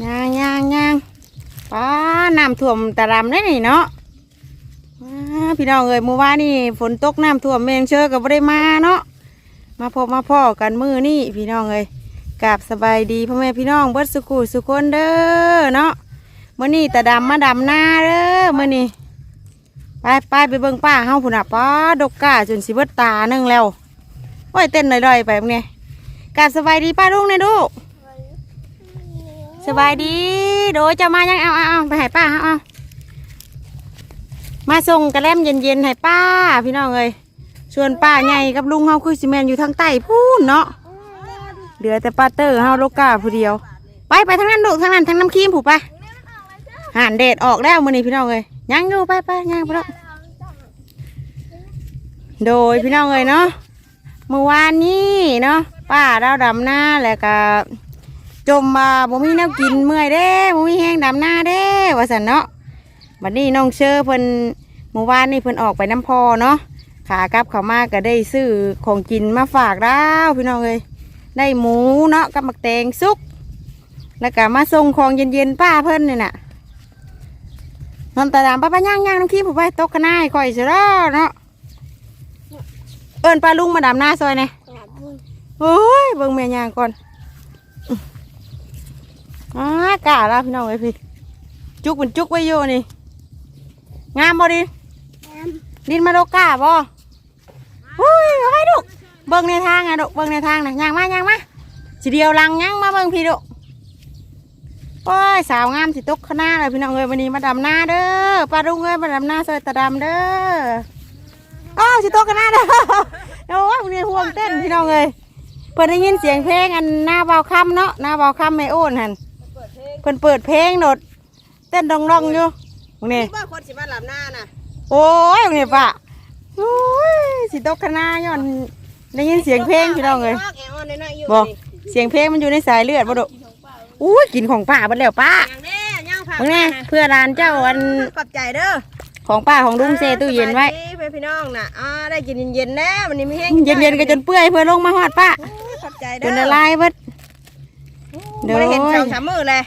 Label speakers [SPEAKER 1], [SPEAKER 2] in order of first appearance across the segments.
[SPEAKER 1] ย่างย่างย่างป้าน้ำท่วมตะรำได้นี่เนาะพี่น้องเอ้ยเมื่อวานนี่ฝนตกน้ำท่วมเมงเชอกับไ่ได้มาเนาะมาพบมาพ่อกันมือนี่พี่น้องเอ้ยกราบสบายดีพ่อแม่พี่น้องเบิดสุขุสุคนเด้อเนาะมื่อนี่ตะดำมาดำหน้าเด้อมื่อนี่ไปไปไปเบิ่งป้าเฮาพุ่นน่ะป้าดกกาจนสิเบิดตานึงแล้วโอ้ยเต้นลอยๆไปพวกนี้กราบสบายดีป้าลุงเนี่ยดู สบายดีโดยจะมายังเอาเอาเอาไปให้ป้าเอาเอามาส่งกระแลมเย็นๆให้ป้า พี่น้องเอ้ยชวนป้าใหญ่กับลุงเฮาคือซีเมนอยู่ทางใต้พูนเนาะเหลือแต่ป้าเตอร์เฮาโลกาผู้เดียว ไปไปทางนั้นลูกทางนั้นทางน้ำครีมผูกไปห่านเดดออกแล้วมื้อนี้พี่น้องเอ้ยยังอยู่ไปไปยังไปแล้วโดยพี่น้องเอ้ยเนาะเมื่อวานนี้เนาะป้าเราดำหน้าแล้วก็ จมมาบ่มีแนวกินเมื่อยเด้บ่มีแห้งดำหน้าเด้ว่าสันเนาะบัดนี้น้องเชอเพิ่นเมื่อวานนี่เพิ่นออกไปน้ำพอเนาะขากลับเขามาก็ได้ซื้อของกินมาฝากแล้วพี่น้องเอ้ยได้หมูเนาะกับหมักแตงสุก แล้วก็มาส่งของเย็นๆป้าเพิ่นนี่น่ะนอนตาดำป้าป้าย่างย่างน้ำขี้ผมไปตกขนาให้ข่อยเสียแล้วเนาะเอิ้นป้าลุงมาดำหน้าซอยเนี่ยโอ้ยเบิ่งแม่ย่างก่อน อ่ากะแล้วพี่น้องเอ้ยพี่จุกเป็นจุกไว้อยู่นี่ งามบ่ดิดินมาโลกาบ่อุ้ยเอาไว้ดุเบิ่งในทางอะดุเบิ่งในทางนะย่างมาย่างมาสิเดียวหลังย่างมาเบิ่งพี่ดุโอ้ยสาวงามสิตกข้างหน้าเลยพี่น้องเอ้ยวันนี้มาดำหน้าเด้อป้ารุ่งเอ้ยมาดำหน้าซอยตาดำเด้ออ้าวสิตกข้างหน้าเด้อโอ้ยวันนี้ห่วงเต้นพี่น้องเอ้ยเพิ่นได้ยินเสียงเพลงอันหน้าเบาค่ำเนาะหน้าเบาค่ำไม่โอนหัน เพิ่นเปิดเพลงโดดเต้นดองดองๆอยู่พวกนี้
[SPEAKER 2] คิดว่าคนสิมาหลับหน้าน่ะ
[SPEAKER 1] โอ้ยพวกนี้ปะโอ้ยสิตกคณะย้อนได้ยินเสียงเพลงพี่น้องเลย
[SPEAKER 2] แอวน้อยๆอยู่
[SPEAKER 1] บอกเสียงเพลงมันอยู่ในสายเลือดบ่ดุอู้ยกินของป้าเบัดแล้วป้า
[SPEAKER 2] อย่างนี้ย่างผัก
[SPEAKER 1] พวกนี้เพื่อร้านเจ้าอัน
[SPEAKER 2] ขอบใจเด้อ
[SPEAKER 1] ของป้าของลุงเซตู้เย็นไว้
[SPEAKER 2] สบาดีเพื่อนพี่น้องน่ะอ่าได้กินเย็นๆแล้ววันนี้มีแห้ง
[SPEAKER 1] เย็นๆก็จนเปื่อยเพื่อลงมาฮอดป้า
[SPEAKER 2] โอ้ยขอบใจ
[SPEAKER 1] จ
[SPEAKER 2] เด้อน
[SPEAKER 1] ละลายเบิด
[SPEAKER 2] เดี๋ยวเห็นสองสามมือเลย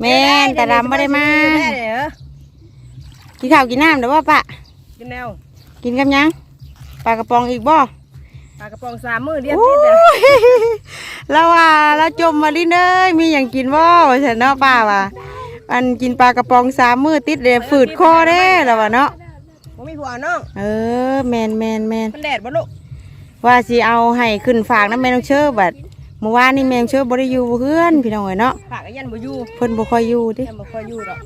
[SPEAKER 1] แม่นแต่ดำไม่ได้มา
[SPEAKER 2] แม่เด้อ
[SPEAKER 1] กินข้าวกินน้ำเดี๋ยวว่าป้า
[SPEAKER 2] กินแนว
[SPEAKER 1] กินกับหยังปลากระป๋องอีกบ่
[SPEAKER 2] ปลากระป๋องสามมือเดียว
[SPEAKER 1] โอ้
[SPEAKER 2] ติดเลย
[SPEAKER 1] ยแล้วว่าเราจมมาลิ้นเอ้ยมีอย่างกินบ่ว่าฉันเนาะป้าว่าอันกินปลากระป๋องสามมื้อติดเลยฝืดคอเด้แล้วว่าเนาะ
[SPEAKER 2] ผมมีผัวน้อง
[SPEAKER 1] เออแมนแมนแมน
[SPEAKER 2] มันแดดบ่ลูก
[SPEAKER 1] ว่าสิเอาให้ขึ้นฝากน้ำแม่น้องเชื่อบัด เมื่อวานนี่แม่น้องเชื่อบ่ได้อยู่เพื่อนพี่น้องเอ้ยเนาะ
[SPEAKER 2] ผักก็ยันบ่อยู่
[SPEAKER 1] เพิ่นบ่ค่อยอยู่ติ
[SPEAKER 2] ยันบ่ค่อยอยู่ดอก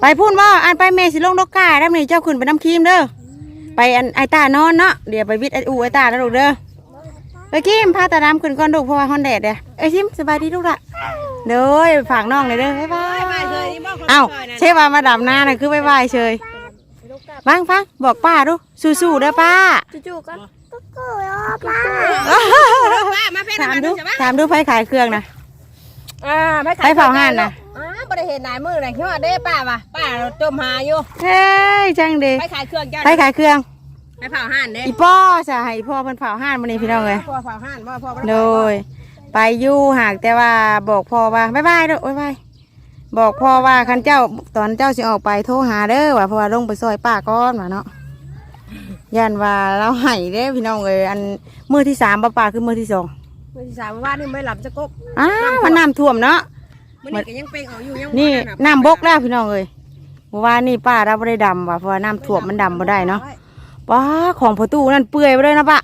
[SPEAKER 1] ไปพูดบ่อันไปแม่สิลงดอกกาแล้วนี่เจ้าขึ้นไปน้ำครีมเด้อไปอันไอตานอนเนาะเดี๋ยวไปวิทย์ไออูไอตาแล้วลูกเด้อไปคิมพาตาดำขึ้นก่อนลูกเพราะว่าฮอนแดดเด้อเอ้ยคิมสบายดีลูกละเด้อฝากน้องเลยเด้อบ๊ายบาย
[SPEAKER 2] ไปเลยนี่บ่คน
[SPEAKER 1] เอ้า
[SPEAKER 2] ซยนั่น
[SPEAKER 1] ใช่ว่ามาดำหน้าน่ะคือบ๊ายบายเฉยฟังฟังบอกป้าดูสู้ๆเด้อป้า
[SPEAKER 2] จู่ๆก็ก็ก็ ป้าป้ามาเพ่น
[SPEAKER 1] ถามดูถามดูไผขายเครื่องนะ
[SPEAKER 2] อ่าไป
[SPEAKER 1] ไปเผาห่านนะ
[SPEAKER 2] อ่าบ่ได้เห็นหลายมือเลยคิดว่าเด้ป้าว่ะป้าเราจมหาอยู่
[SPEAKER 1] เฮ้ยจังเด้
[SPEAKER 2] ไปขายเครื่องจ้า
[SPEAKER 1] ไผขายเครื่อง
[SPEAKER 2] ไปเผาห่านเด้
[SPEAKER 1] อีป้อจะให้อีพ่อเพิ่นเผาห้านมื้อนี้พี่น้องเอ้ย
[SPEAKER 2] พ่อเผาห่านบ่พ่อบ่
[SPEAKER 1] โดยไปอยู่หากแต่ว่าบอกพ่อว่าบ๊ายบายเด้อบ๊ายบายบอกพ่อว่าคันเจ้าตอนเจ้าสิออกไปโทรหาเด้อว่าเพราะว่าลงไปซอยป้าก่อนว่าเนาะ ยันว่าเราให้เด้อพี่น้องเอ้ยอันมื้อที่สามป้าป้าคือมื้อที่สอง
[SPEAKER 2] มื้อที่สามว่านี่ไม่หลับจะกบ
[SPEAKER 1] อ้าวมันน้ำท่วมเนาะ
[SPEAKER 2] มื้อนี้ก็ยังเป่งเอาอยู่ยัง
[SPEAKER 1] นี่
[SPEAKER 2] บ่ได้
[SPEAKER 1] น้ำบกแล้วพี่น้องเอ้ยเมื่อวานนี่ป้าเราไม่ได้ดำว่ะเพราะว่าน้ำท่วมมันดำบ่ได้เนาะป้าของประตูนั่นเปื่อยไปเลยนะป้า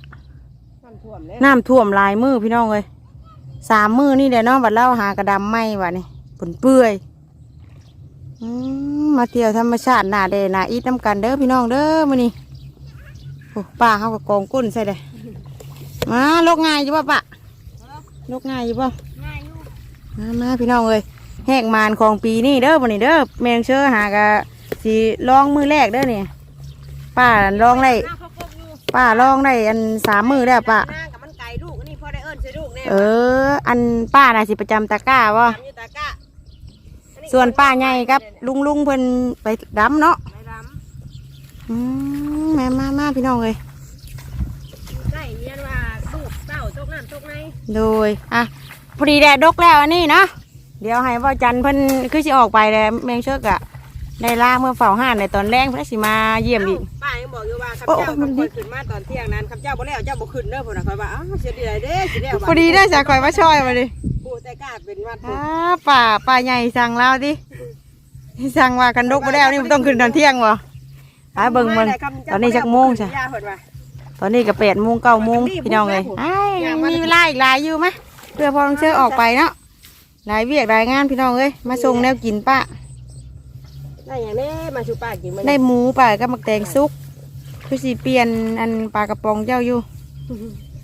[SPEAKER 2] น้ำท่วมเลย
[SPEAKER 1] น้ำท่วมหลายมือพี่น้องเอ้ยสามมือนี่เดี๋ยวน้องบัดเล่าหากระดำไหมวะนี่ผลเปื่อยอืมมาเที่ยวธรรมชาติหนาเดหนาอีทน้ำกันเด้อพี่น้องเด้อมื้อนี้โอ้ป้าเขาก็กองก้นใส่เลยมาลกง่ายอยู่ป่ะป้าลกง่ายอยู่ป่ะ
[SPEAKER 2] ง่ายอยู่
[SPEAKER 1] มามาพี่น้องเอ้ยแหกมานของปีนี้เด้อวันนี้เด้อแมงเชื่อหากะสีลองมือแรกเด้อนี่ป้าลองได้
[SPEAKER 2] น้าเขากบอยู่
[SPEAKER 1] ป้าลองได้อันสามมือแล้วป้า
[SPEAKER 2] หน้ากับมันไก่ลูกอันนี้พ่อได้เอิ้นใส่ลูกแน่
[SPEAKER 1] เออ อันป้าน่ะสิประจำตะกร้าวะ
[SPEAKER 2] ตามอยู่ตะกะอั
[SPEAKER 1] ส่วนป้าใหญ่กับ ลุงลุงเพิ่นไปดำเนาะ
[SPEAKER 2] ไปด
[SPEAKER 1] อืมแม่มามาพี่น้องเอ้ยำ
[SPEAKER 2] ไก่เรียนว่าลูกเต้าตกน้ำตกใน
[SPEAKER 1] โดยอะพอดีแดดดกแล้วอันนี้เนาะเดี๋ยวให้ว่าจันทร์เพิ่นคือสิออกไปแล้วแมงเชิกอะได้ล่าเมื่อเฝ้าห้านในตอนแรกเพิ่นสิมาเยี่ยมอีก
[SPEAKER 2] ป้ายังบอกอยู่ว่าข้า
[SPEAKER 1] โอ้
[SPEAKER 2] เจ้า
[SPEAKER 1] มั
[SPEAKER 2] มันนขึ้นมาตอนเที่ยงนั้นข้าเจ้าบ่แล้วเจ้าบ่ขึ้นเด้อพุ่นน่ะคอยว่าอ้าวเสียดีไรเด้สิแล้ว
[SPEAKER 1] พอดีได้จากข่อยมาช่วยมาดิ
[SPEAKER 2] ผู้แต่กล้าเป็นวัด
[SPEAKER 1] อ้าป่าป่าใหญ่สั่งเราดิสั่งว่ากันดกบ่แล้วนี่มันต้องขึ้นตอนเที่ยงบ่ ไปเบิ่งมันตอนนี้จักโมงจ้ะ
[SPEAKER 2] ย่าเพิ่นว่า
[SPEAKER 1] ตอนนี้ก็แปดโมงเก้าโมงพี่น้องเลยอ้ายยังมีเวลาอีกหลายอยู่มะเพื่อพอต้องเชื่อออกไปเนาะหลายเวียกหลายงานพี่น้องเอ้ยมาส่งแนวกินป้า
[SPEAKER 2] ได้อย่างนี้มาชูป้ากินมัน
[SPEAKER 1] ได้หมูป่ากับหมักแตงซุกคือสิเปลี่ยนอันปลากระป๋องเจ้าอยู่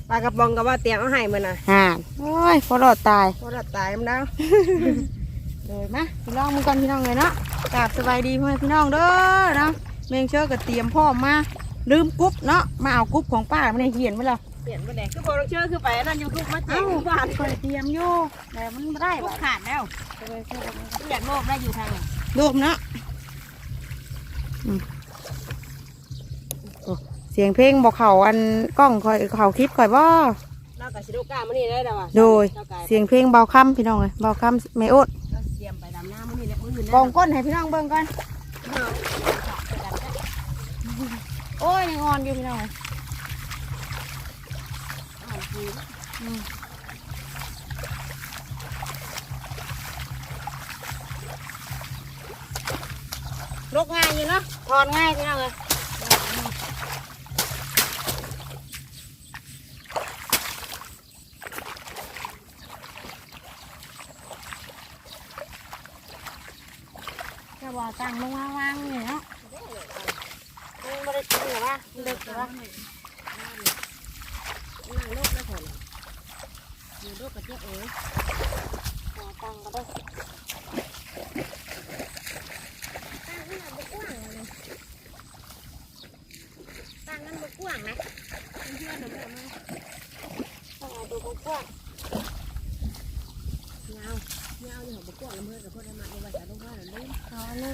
[SPEAKER 2] ปลากระป๋องก็ว่าเตรียมเอาให้มันน่ะ
[SPEAKER 1] ห่านโอ้ยพอรอดตาย
[SPEAKER 2] บ่รับตายมันแล้ว
[SPEAKER 1] เลยมาพี่น้องมึงกันพี่น้องเลยเนาะกราบสบายดีพ่อแม่พี่น้องเด้อเนาะ เมงเชื่อก็เตรียมพร้อมมาลืมกุ๊บเนาะมาเอากุ๊บของป้าไม่ได้เหียนไว้หรอ
[SPEAKER 2] เปลี่ยนบ่ได้คือบ่ต้องเชื่อคือไปอันนั่นอยู่คือมาแจ้
[SPEAKER 1] เอ้าง
[SPEAKER 2] บ้าน
[SPEAKER 1] คอยเตรียมอยู่แต่มันไม่ได้
[SPEAKER 2] ลู
[SPEAKER 1] บ่
[SPEAKER 2] กขาดแล้วเปลี่ยนโลกได้อยู่ทางไหน
[SPEAKER 1] รูปเนาะอืมโอ้เสียงเพลงบอกเขาอันกล้องคอยเขาคลิปคอยบ่
[SPEAKER 2] เรากับสิโดก้ามื้อนี้ได้แล้วว่ะ
[SPEAKER 1] โดย
[SPEAKER 2] เจ้ากาย
[SPEAKER 1] เสียงเพลงเบาคำพี่น้องเลยเบาคำไม่อด
[SPEAKER 2] เราเตรียมไปดำน้ำมื้อนี้แหละมื้ออื่น
[SPEAKER 1] กองก้นให้พี่น้องเบิ่งก่อน โอ้ยยังอ่อนอยู่พี่น้องเอ้ยอืมลกง่ายอยู่เนาะถอนง่ายพี่น้องเลยจะบอกตั้งลงมาวางนี่เนาะมันไม่ได้กินหรอ วะมันเลิกแต่วะ
[SPEAKER 2] นั่งโลกได้ผลอยู่โลกกับเจ๊เอ๋ย
[SPEAKER 1] ตั้งก็ได้
[SPEAKER 2] ตั้งนั้นบ่กว้างนะเพื่อนๆน่ะแม่มา
[SPEAKER 1] ต้องเอาตัวกว้าง
[SPEAKER 2] ยาวยาวนี่ของบ่กว้างลำเพิ่นกับพ่อได้มาในว่าจะลงว่านั่นนี่
[SPEAKER 1] ๆเอาอันนี้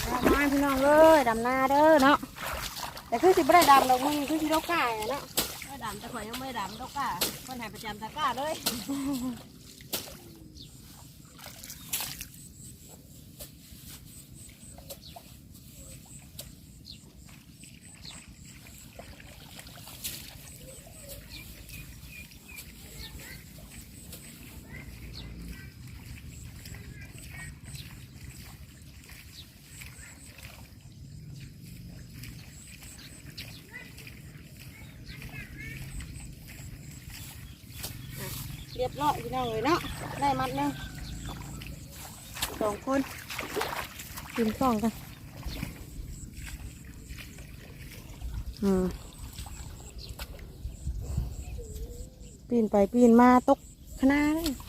[SPEAKER 1] เอามาพี่ น้องเลยดำนาเด้อเนาะแต่คือสิบ่ได้ดำดอกมึงคือสิโลกกายเนาะ
[SPEAKER 2] ไม่ดำแต่ข่อยยังไม่ดำดอกก้าคนหายประจำตะกร้าเลย
[SPEAKER 1] เรียบร้อยพี่น้องเลยเนาะได้มัดหนึงสองคนกินสองกันอืมปีนไปปีนมาตกขนาด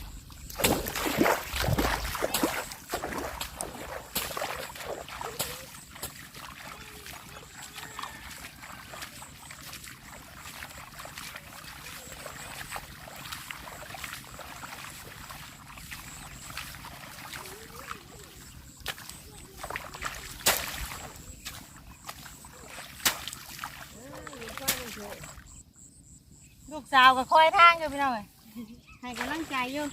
[SPEAKER 1] เลูกสาวก็คอยทางอยู่พี่น้องเลยให้กำลังใจอยู่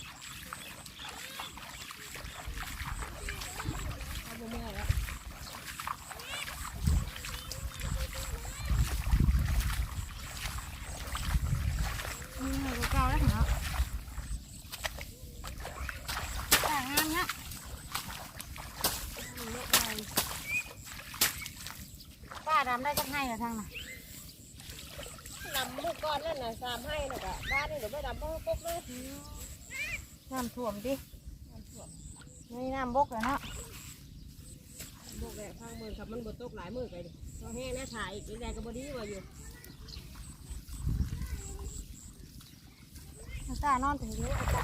[SPEAKER 1] อืมให้ลูกเก่าแล้วเนาะแต่งงานเนี้ยป้าดำได้จักให้เหรอทางน่ะ
[SPEAKER 2] ดำมุกก้อนนั่นน่ะสามให้น่ะก็บ้านนี่เดี๋ยวไม่ดำเพราะปุ๊บเลย
[SPEAKER 1] น้ำท่วมดินี่น้ำบกแล้วเนาะ
[SPEAKER 2] พ วกแหละข้างมือครับมันบดตกหลายมือไปดิพอแห้งแล้วถ่ายอีกแรงก็บดีว่าอยู่
[SPEAKER 1] น้ำตานอนถึงนี้อาจา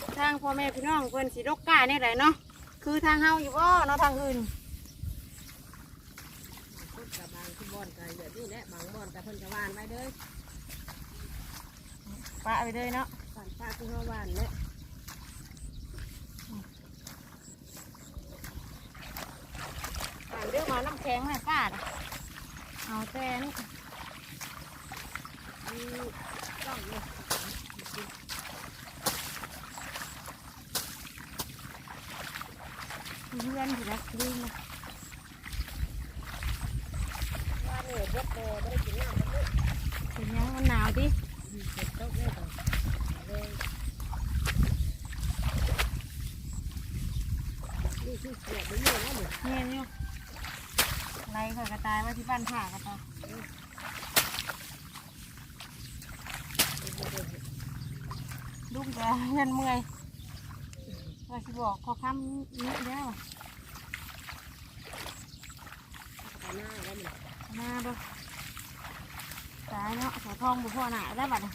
[SPEAKER 1] จะทางพ่อแม่พี่น้องเพิ่นสิลกกาเนี่ยไหนเนาะคือทางเฮาอยู่บ่เนาะทางอื่น
[SPEAKER 2] คนกับบางที่บ่อนกันแบบนี้แหละบางบ่อนกับเพิ่นกะวานไว้เด้อ
[SPEAKER 1] ปะไปเลยเนาะ
[SPEAKER 2] บ้านป้าคือเฮาวานเนี่ย
[SPEAKER 1] อ่านเรื่องมาน้ำแข็งให้ป้าน่ะเอาแต่นี่
[SPEAKER 2] มีต้องเลย
[SPEAKER 1] เพื่อนอยู่นะลืมนะ
[SPEAKER 2] ว่าเนี่ยเบ็ดโตไม่ได้กินน้ำมันเลย
[SPEAKER 1] ถึงยังมันหนาวดิ
[SPEAKER 2] เบ็ดตกเลยก่อนเลยนี่คือเสียบไปเรื่อยนะหนู
[SPEAKER 1] เงี้ยเนี่ยไรข่อยกระตายว่าที่บ้านผ่ากระตายลูกจะเงินเมื่อยว่าสิบอกขอคำนี้แล้ว
[SPEAKER 2] แต่หน้าแล้ว มา
[SPEAKER 1] ดูตายเนาะสายทองบุพ่อหนาได้บัดนี้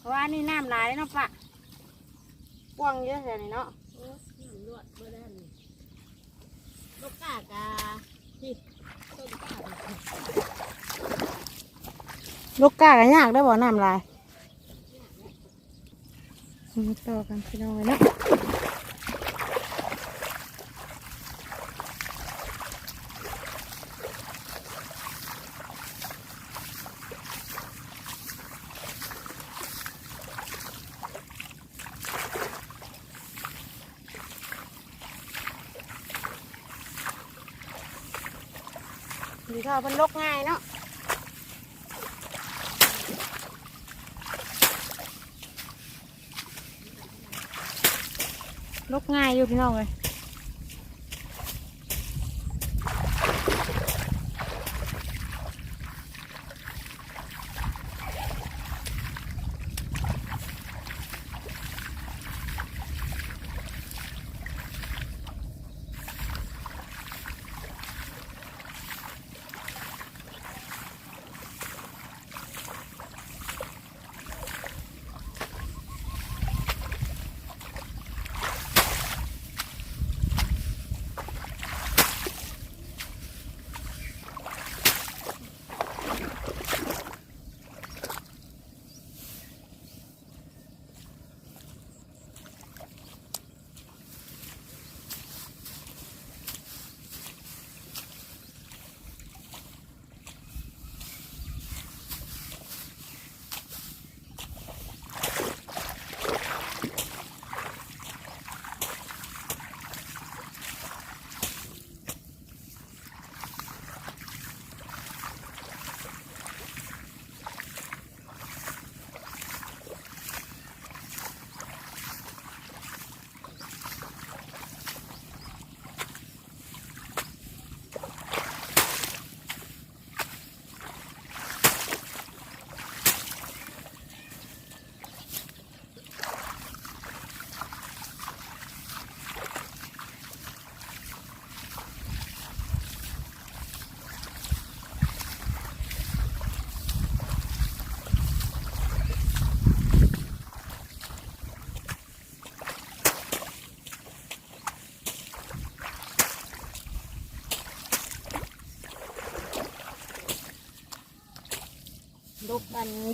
[SPEAKER 1] เพราะว่านี่น้ำหลายเนาะปะกว้างเยอะเลยนี่เนาะ
[SPEAKER 2] โอ้น้ำลวดเมื่อได้นี่ลูกกากาที่ต้นกา
[SPEAKER 1] ลูกกากันยากได้บ่น้ำลายมาต่อกันพี่น้องเลยเนาะ ดีเขาเป็นลกง่ายเนาะลกง่ายอยู่พี่น้องเลย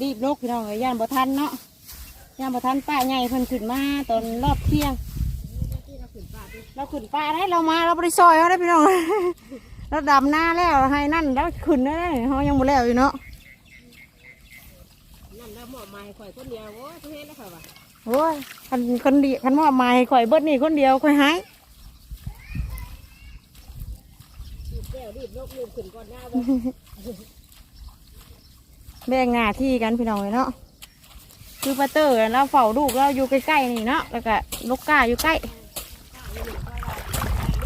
[SPEAKER 1] รีบลกพี่น้องเลยย่านบ่ทันเนาะย่านบ่ทันป้าใหญ่เพิ่นขึ้นมาตอนรอบเที่ยง
[SPEAKER 2] ที่เราขึ้นป่าที่
[SPEAKER 1] เราขึ้นป้าได้เรามาเราบริซอยเขาได้พี่น้อง เราดำหน้าแล้วให้นั่นแล้วขึ้นได้เขายังบ่แล้วอยู่เนาะ
[SPEAKER 2] นั่นแล้วหมอมมาให้ข่อยคนเดียวโอ้ยเขาเห็นแล้วค่ะว่ะ
[SPEAKER 1] โอ้ยคันคนเดียวคันมอบหมายให้ข่อยเบิดนี่คนเดียวข่อยหาย
[SPEAKER 2] รีบแก้วรีบลกรีบขึ้นก่อนหน้าบ่
[SPEAKER 1] แบ่งหน้าที่กันพี่น้องเลยเนาะคือปาเตอร์เราเฝ้าลูกเราอยู่ใกล้ๆนี่เนาะแล้วก็ลูกกาอยู่ใกล้
[SPEAKER 2] ข้าวนี่ก็ว่า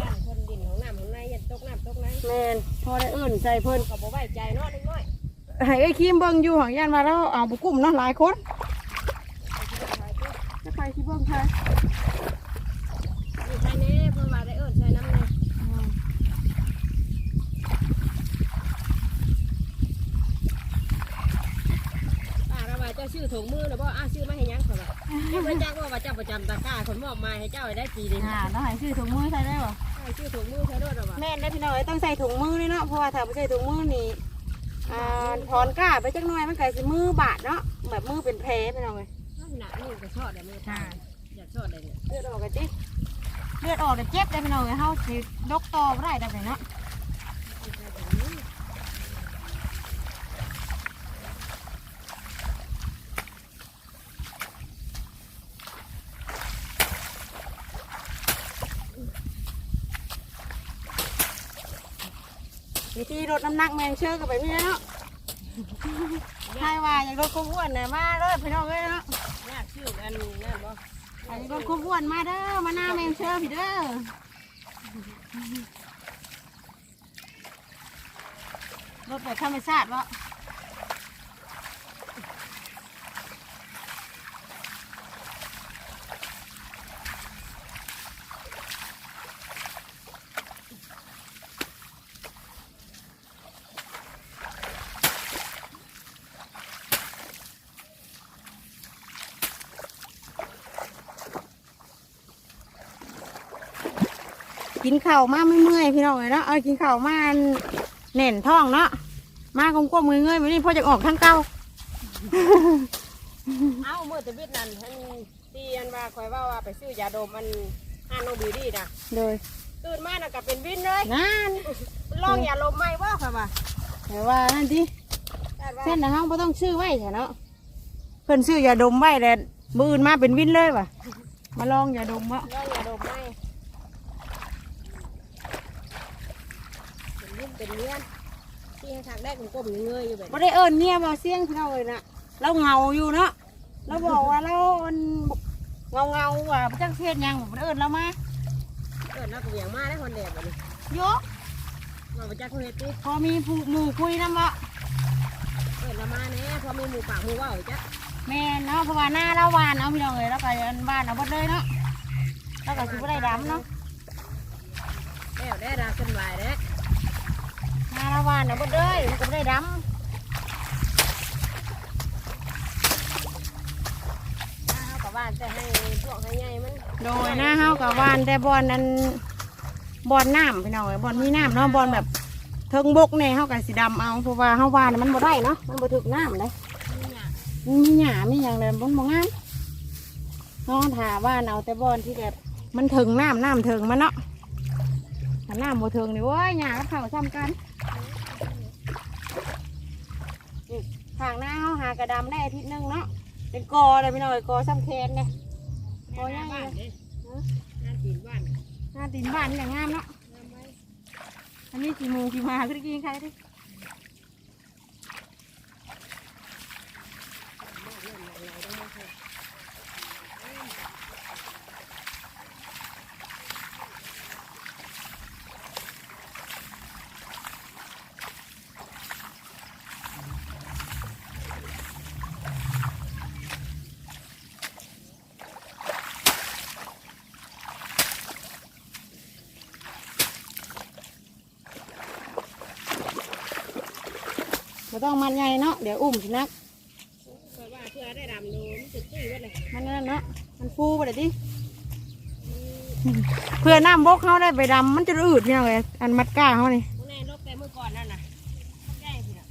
[SPEAKER 2] ย่างคนดินของน้ำของในยันตกน้ำตกใน
[SPEAKER 1] แมนพอได้เอื่นใส่เพิ่น
[SPEAKER 2] ก็บ่ไว้ใจเนาะนิดหน่อย
[SPEAKER 1] ให้ไอ้คิมเบิ่งอยู่ของยันมาแล้วเอาบุกุ้มเนาะหลายคนจะไปที่เบิ่งใคร
[SPEAKER 2] อยู่ภายในเพิ่นว่าได้เอิ้นใช้น้ำในป้าเราว่าเจ้าชื่อ ถุงมือนะบ่อ้าชื่อมาให้ยังเขาว่าเจ้าประจักษ์ว่าว่าเจ้าประจำตะกร้าคนมอบมาให้เจ้าให้ได้ปีเดียว
[SPEAKER 1] อ่าต้องให้ซื้อถุงมือใส่ได้บ่
[SPEAKER 2] อ้าชื่อถุงมือใช้ด้วยหรอวะ
[SPEAKER 1] แม่นได้พี่น้องเอ้ยต้องใส่ถุงมือนี่เนาะเพราะว่าถ้าไม่ใส่ถุงมือนี่อ่าถอนก้าไปจักหน่อยมันก็สิมือบาดเนาะแบบมือเป็นแผลพี่น้องเอ้ย
[SPEAKER 2] หนักนี่ก็ชอดได้มือตาอยากชอดได้เนี่ย
[SPEAKER 1] เลือดออกกันจิเลือดออกแต่เจ็บได้พี่น้องเอ้ยเฮาสิดกต่อบ่ได้ได้เนาะ วิธีลดน้ำหนักแมงเชื่อกับไปพี่เนาะใช่ว่าอย่างลดความอ้วนเนี่ยมาเลยพี่น้องเลยเนาะ
[SPEAKER 2] ยากชื่ออันนั่นบ่
[SPEAKER 1] อยากลดความอ้วนมาเด้อมาหน้าแมงเชื่อพี่เด้อลดแบบธรรมชาติว กินข้าวมาไม่เมื่อยๆพี่น้องเลยเนาะเอากินข้าวมาแน่นท้องเนาะมากลมๆเงยๆวันนี้พ่อจะออกทั้งเก้า
[SPEAKER 2] เอ้าเมื่อแต่วิทย์นั่นท่านตีอันว่าคอยว่าว่าไปซื้อยาดมอันฮานโนบิวดี้นะ
[SPEAKER 1] โดย
[SPEAKER 2] ตื่นมาน่ะก็เป็นวินเลย
[SPEAKER 1] นั่น
[SPEAKER 2] ลองยาลมไหมว่าค่ะว่า
[SPEAKER 1] แต่ว่านั่นดิ
[SPEAKER 2] แต่ว่า
[SPEAKER 1] เส้นนะฮะไม่ต้องชื่อไว้เถอะเนาะเพิ่นชื่อยาดมไว้แล้วมืออื่นมาเป็นวินเลยว่ะมาลองยาดมวะ
[SPEAKER 2] ลองยาดมไหม เป็นวินเป็นเลี้ยนที่ให้ทางแรกกลมๆเงยๆอยู่แบบ
[SPEAKER 1] บ่ได้เอิญเมียบ่เสียงพี่น้องเลยนะเราเหงาอยู่เนาะเราบอกว่าเรามันเงาเงาๆว่ะบ่จักเพศหยังบ่ได้เอิญเรามา
[SPEAKER 2] เกิดนักเวียงมาได้คนเดียวแบบนี้
[SPEAKER 1] โยก
[SPEAKER 2] มาประจักษ์คนเฮ็ดติ
[SPEAKER 1] พอมีผู้หมู่คุยนำบ่
[SPEAKER 2] เกิดละมาแน่พอมีหมู่ปากหมู่ว่าวจ้ะ
[SPEAKER 1] แม่นเนาะเพราะว่าหน้าเราหวานเอาพี่น้องเลยแล้วก็อันบ้านเอาหมดเลยเนาะแล้วก็สิบ่ได้ดำเนาะ
[SPEAKER 2] แล้วได้ราขึ้นไหวเด้
[SPEAKER 1] ห น้าเราหวานเอาหมดเลยมันก็บ่ได้ดำ
[SPEAKER 2] ถ้าเขากับบ้านจะให้พวกให้ใหญ่มัน
[SPEAKER 1] โดยหน้าเฮากับวานแต่บอลนั้นบอลน้ำพี่น้องเอ้ยบอลมีน้ำเนาะบอลแบบเทิงบกเนี่ยเฮากับสีดำเอาเพราะว่าเฮาวานมันบ่ได้เนาะมันบ่ถึกน้ำเลย
[SPEAKER 2] นี่เนี่ย
[SPEAKER 1] มันมีหญ้ามีอย่างเลยมันบ่งามน้องถาว่านเอาแต่บอลที่แบบมันถึงน้ำน้ำถึงมันเนาะถ้าน้ำบ่ถึงนี่โว้ยหญ้ากับเขาซ้ำกัน นี่ทางหน้าเฮาหากระดำได้อาทิตย์หนึงเนาะเป็นกอเลยพี่น้องเอ้ยกอซ้ำแคนเนี่ย
[SPEAKER 2] โอ้ยบ้านเด้หน้าตีนบ้าน
[SPEAKER 1] หน้าตีนบ้านนี่แหละงามเนาะ
[SPEAKER 2] งามไหม
[SPEAKER 1] อันนี้กี่โมงกี่มาขึ้นกินใครดิ ต้องมันใหญ่เนาะเดี๋ยวอุ้มสินัก
[SPEAKER 2] เพราะว่าเพื่อได้ดำดูมันจะจี้ไว้เลย
[SPEAKER 1] มันนั่นเนาะมันฟูไปเลยดิเพื่อน้ำบกเขาได้ไปดำมันจะอืดเนี่ยเลยอันมัดก้าเขานี่
[SPEAKER 2] พวกแน่ลบแต่เมื่อก่อนนั่นน่ะใหญ่สิน่ะ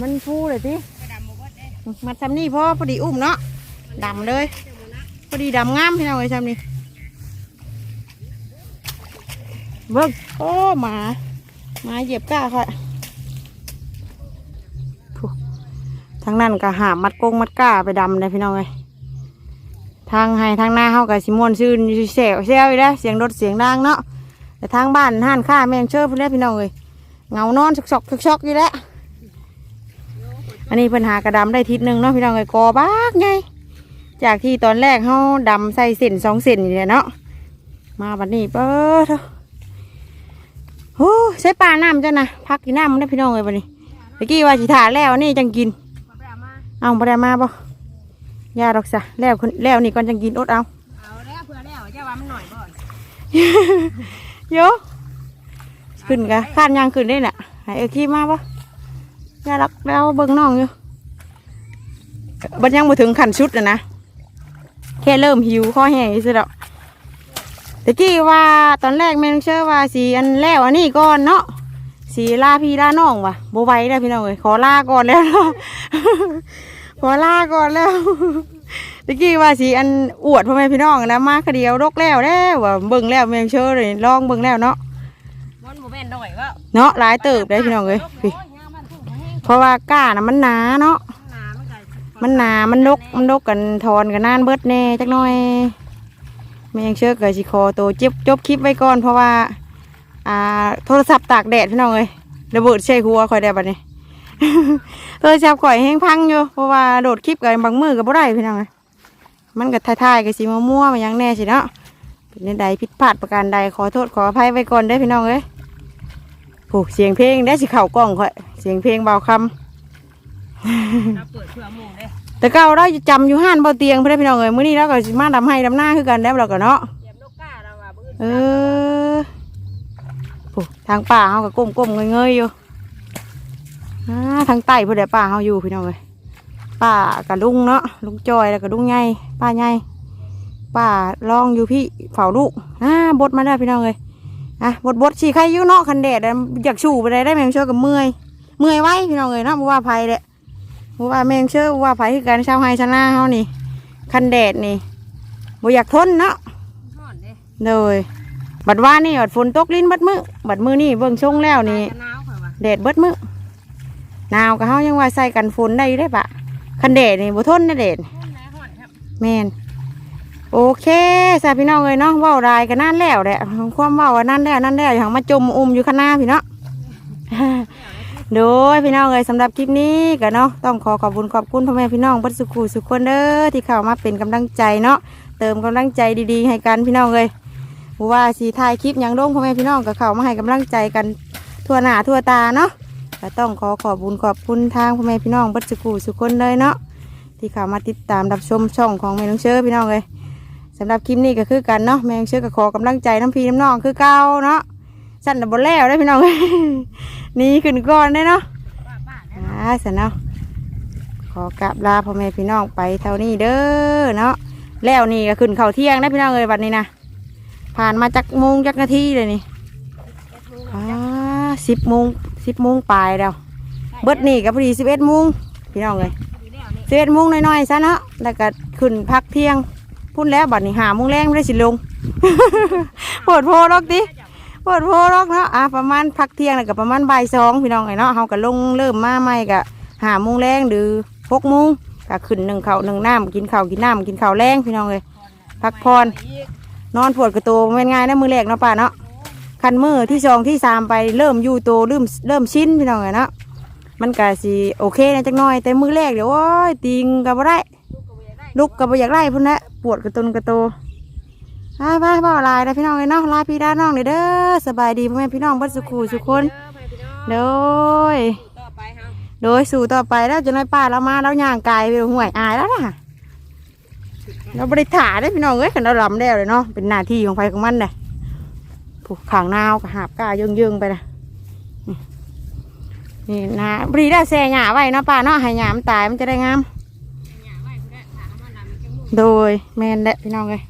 [SPEAKER 1] มันฟูเลยดิ
[SPEAKER 2] กระดำหมดเด้
[SPEAKER 1] มัดซ้ำนี่พอพอดีอุ้มเนาะดำเลย
[SPEAKER 2] เจ้าหมูนัก
[SPEAKER 1] พอดีดำงามพี่น้องเลยซ้ำนี่เบิ้งโอ้หมาหมาเหยียบก้าค่ะผู้ ทางนั้นก็หามัดกงมัดก้าไปดำเลยพี่น้องเลยทางให้ทางหน้าเฮากับสิมวนซื่นอยู่แซวแซวอยู่แล้วเสียงรถเสียงดังเนาะแต่ทางบ้านห้านค้าแมงเชื่อพุ่นแหล้วพี่น้องเลยเงานอนชอกๆชอกอยู่แล้วอันนี้เพิ่นหากระดำได้ทิศหนึ่งเนาะพี่น้องเลยกอบากไงจากที่ตอนแรกเฮาดำใส่เส้นสองเส้นอยู่เนี่ยเนาะมาบัดนี้เปิดโอ้ใช้ปลาน้ำจ้ะนะพักกินน้ำมันได้พี่น้องเลยบัดนี้เมื่อกี้ว่าสิถาแล้วนี่จังกิน
[SPEAKER 2] เอามา
[SPEAKER 1] เอาบ่ได้มาบ่ยาดอกซะแล้วคนแล้วนี่ก่อนจังกินอดเอา
[SPEAKER 2] เอาแล้วเพื่อแล้วเจ้าว่ามันหน่อยบ่อน
[SPEAKER 1] โยขึ้นกะคาดยางขึ้นได้น่ะให้เออขี้มาบ่ยาดอกแล้วเบิ่งน้องอยู่บัดยังบ่ถึงขั้นชุดน่ะนะแค่เริ่มหิวคอแห้งซื่อดอกตะกี้ว่าตอนแรกแม่นเชื่อว่าสีอันแล้วอันนี้ก่อนเนาะ สีลาพี่ลาน้องว่ะบ่ไหวแล้วพี่น้องเอ้ยขอลาก่อนแล้วเนาะขอลาก่อนแล้วตะกี้ว่าสีอันอวดพ่อแม่พี่น้องนะมาคเดียวรกแล้วแล้วว่าเบิ่งแล้วแม่งเชื่อเลยลองเบิ่งแล้วเนาะ
[SPEAKER 2] มันบ่แม่นหน่อยว่า
[SPEAKER 1] เนาะหลายเติบได้พี่น้องเอ้ยพี่เพราะว่าก้าน่ะมันหนาเนาะ
[SPEAKER 2] หนามันก็
[SPEAKER 1] มันหนามันนกมันนกกันทอนกันนานเบิดแน่จักหน่อยแม่งเชื่อเกิดสิคอโตวจบจบคลิปไว้ก่อนเพราะว่า อ่าโทรศัพท์ตากแดดพี่น้องเอ้ยระเบิดใส่หัวคอยได้บัดนี้โทรศัพท์ข่อยแห้งพังอยู่เพราะว่าโดดคลิปกับบางมือก็บ่ได้พี่น้องเอ้ยมันก็ท่ายๆก็สิมามั่วมาหยังแน่สิเนาะเป็นในใดผิดพลาดประการใดขอโทษขออภัยไว้ก่อนได้พี่น้องเอ้ยโอ้เสียงเพลงได้สิเข่ากล้องข่อยเสียงเพลงเบาคำ
[SPEAKER 2] เรา
[SPEAKER 1] แต่เก่าเราจะจำอยู่ห้านเบาเตียงเพื่อนพี่น้องเอ้ยมื้อนี้เราก็มาดำให้ดำหน้าคือกันได้วเราก็เนาะ
[SPEAKER 2] เนาเราว่าบ่
[SPEAKER 1] เออ โอ้ทางป่าเฮาก็ก้มก้มๆเงยๆอยู่อ่าทางใต้เพื่อนป่าเฮาอยู่พี่น้องเอ้ยป่ากับลุงเนาะลุงจอยแล้วก็ลุงใหญ่ป้าใหญ่ป้าลองอยู่พี่เฝ้าลูกอ่าบดมาได้วพี่น้องเอ้ยอะบดบดสีใครอยู่เนาะคันแดดอะอยากชูไปได้ได้แมงเชื่อกับเมื่อยเมื่อยไว้พี่น้องเอ้ยเนาะบ่ว่าภัยแหละบ่ว่าแมงเชื่อบ่ว่าภัยคือกันชาวไฮชาวนาเฮานี่คันแดดนี่บ่อยากทนเนาะ
[SPEAKER 2] ฮ้อนเด้
[SPEAKER 1] เลย บัดว่านี่บัดฝนตกลิ้นเบัดมือบัดมือนี่เบิ่งชงแล้วนี่
[SPEAKER 2] หนาวข่อยว่า
[SPEAKER 1] แดดเบิดมือหนาวก็เฮายังว่าใส่กันฝนได้อยู่ได้ปะคันแดดนี่บ่ทนนะแดด
[SPEAKER 2] ฮ้อนนะฮ้อนครับ
[SPEAKER 1] แม่นโอเคสาพี่น้องเอ้ยเนาะเว้ารายกันนั่นแล้วแหละความเว้าว่านั่นแล้วนั่นแล้วอย่างมาจมอุ้มอยู่ข้างหน้าพี่เนาะโดยพี่น้องเอ้ยสำหรับคลิปนี้ก็เนาะต้องขอขอบคุณขอบคุณพ่อแม่พี่น้องเบัดสุขุสุขคนเด้อที่เข้ามาเป็นกำลังใจเนาะเติมกำลังใจดีๆ ให้กันพี่น้องเอ้ย บ่ว่าสีถ่ายคลิปยังลงพ่อแม่พี่น้องก็เขามาให้กำลังใจกันทั่วหน้าทั่วตาเนาะก็ต้องขอขอบคุณขอบคุณทางพ่อแม่พี่น้องบัดสุขุสุขคนเลยเนาะที่เข้ามาติดตามรับชมช่องของแม่น้องเชอพี่น้องเอ้ยสำหรับคลิปนี้ก็คือกันเนาะแม่น้องเชอก็ขอกำลังใจน้ำพี่น้ำน้องคือเก่าเนาะสั่นแต่บนแล้วได้พี่น้องเอ้ยนี่ขึ้นก่อนได้เนาะ
[SPEAKER 2] เนี่ย
[SPEAKER 1] อ่าสนเนาะขอกราบลาพ่อแม่พี่น้องไปเท่านี้เด้อเนาะแล้วนี่ก็ขึ้นเข่าเที่ยงได้พี่น้องเลยวันนี้นะ ผ่านมาจากโมงจากนาทีเลยนี่อ่าสิบโมงสิบโมงปลายแล้ว เบิดนี่ก็พอดีสิบเอ็ดโมงพี่น้องเลย
[SPEAKER 2] อยู่แล้วนี่
[SPEAKER 1] สิบเอ็ดโมงน้อยๆซะเนาะแล้วก็ขึ้นพักเที่ยงพุ่นแล้วบัดนี้หาโมงแรงไม่ได้สิลงปวดโพรอกดิเปิดโพรอกเนาะอะประมาณพักเที่ยงแล้วก็ประมาณบ่ายสองพี่น้องไอ้เนาะเฮาก็ลงเริ่มมาใหม่ก็หาโมงแรงหรือหกโมงก็ขึ้นหนึ่งข้าวหนึ่งน้ำกินข้าวกินน้ำกินข้าวแรงพี่น้องเลยพักผ่อ นอนปวดกระโตแม่นง่ายนะมือแรกเนาะป่าเนาะคันมือที่สองที่สามไปเริ่มอยู่โตเริ่มเริ่มชิ้นพี่น้องไอ้เนาะมันก็สิโอเคนะจักหน่อย แต่มือแรกเดี๋ยวโอ้ยติงก็บ่ได้ลุกก็บ่อยากไล่พุ่นละปวดกระตุนกระโตไปไปบ่าวลายนะพี่น้องเลยเนาะลาพี่ด้าน้องเลยเด้อสบายดีพ่อแม่พี่น้องบัดสุขูสุขคนโดยโดยสู่ต่อไปแล้วจะน้อยป้าเรามาแล้วย่างกายไปห่วยอายแล้วนะ เราบริถาได้พี่น้องเอ้ยขันเราลำแล้วเลยเนาะเป็นหน้าที่ของไฟของมันเลยผูกขางนาวกับหาบก้าเยิงๆไปนะนี่นี่นะบรีได้แซ่หยาไว้เนาะป้าเนาะให้หยามันตายมันจะได้งามโดยแมนแหละพี่น้องเลย